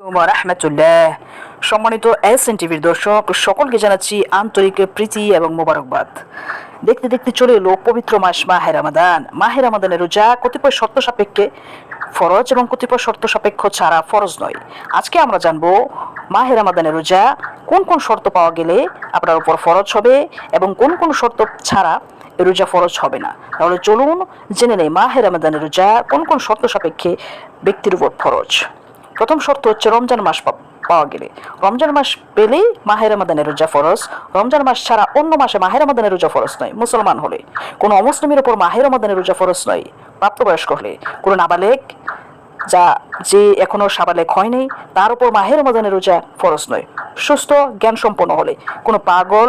রাহমাতুল্লাহ সম্মানিত S N টিভির দর্শক, সকলকে জানাচ্ছি আন্তরিক প্রীতি এবং মোবারকবাদ। দেখতে দেখতে চলে এলো পবিত্র মাস মাহের রামাদান। মাহের রামাদানের রোজা কতিপয় শর্ত সাপেক্ষে ফরজ এবং কতিপয় শর্ত সাপেক্ষ ছাড়া ফরজ নয়। আজকে আমরা জানব মাহের রামাদানের রোজা কোন কোন শর্ত পাওয়া গেলে আপনার উপর ফরজ হবে এবং কোন কোন শর্ত ছাড়া রোজা ফরজ হবে না। তাহলে চলুন জেনে নেই মাহের রামাদানের রোজা কোন কোন শর্ত সাপেক্ষে ব্যক্তির উপর ফরজ। প্রথম শর্ত হচ্ছে রমজান মাস পাওয়া গেলে। রমজান মাস পেলেই মাহের রমাদানের রোজা ফরজ। রমজান মাস ছাড়া অন্য মাসে মাহের রমাদানের রোজা ফরজ নয়। মুসলমান হলে। কোনো অমুসলিমের ওপর মাহের রমাদানের রোজা ফরজ নয়। প্রাপ্তবয়স্ক হলে। কোনো নাবালেক যা যে এখনও সাবালেক হয়নি, তার উপর মাহের রমাদানের রোজা ফরজ নয়। সুস্থ জ্ঞান সম্পন্ন হলে। কোনো পাগল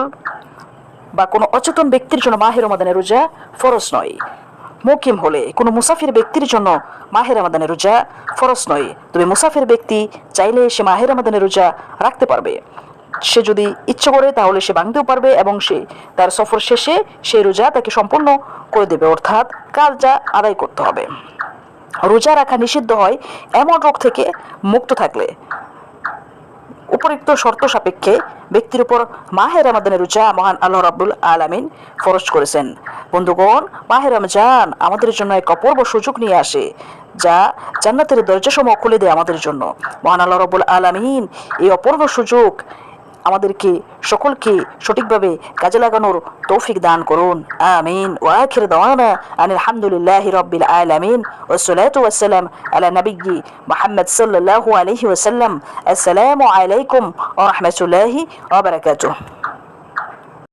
বা কোনো অচেতন ব্যক্তির জন্য মাহের রমাদানের রোজা ফরজ নয়। মুকিম হলে কোনো মুসাফির ব্যক্তির জন্য মাহের রমাদানের রোজা ফরজ নয়। তবে মুসাফির ব্যক্তি চাইলে সে মাহের রমাদানের রোজা রাখতে পারবে। সে যদি ইচ্ছে করে তাহলে সে ভাঙতেও পারবে এবং সে তার সফর শেষে সেই রোজা তাকে সম্পূর্ণ করে দেবে। অর্থাৎ কাজটা আদায় করতে হবে। রোজা রাখা নিষিদ্ধ হয় এমন রোগ থেকে মুক্ত থাকলে। উপরিক্ত শর্ত সাপেক্ষে ব্যক্তির উপর মাহের রমাদানের রোজা মহান আল্লাহ রাব্বুল আলামিন ফরজ করেছেন। বন্ধুগণ, মাহের রমজান আমাদের জন্য এক অপূর্ব সুযোগ নিয়ে আসে, যা জান্নাতের দরজাসমূহ খুলে দেয় আমাদের জন্য। মহান আল্লাহ রবুল আলামিন এই অপূর্ব সুযোগ আমাদেরকে সকলকে সঠিকভাবে কাজে লাগানোর তৌফিক দান করুন। আমিন। ওয়াখির দাওয়ানা আনিল হামদুলিল্লাহি রাব্বিল আলামিন। ওয়াসসালাতু ওয়াসসালাম আলা নাবিয়্যি মুহাম্মদ সাল্লাল্লাহু আলাইহি ওয়াসাল্লাম। আসসালামু আলাইকুম ওয়া রাহমাতুল্লাহি ওয়া বারাকাতুহু।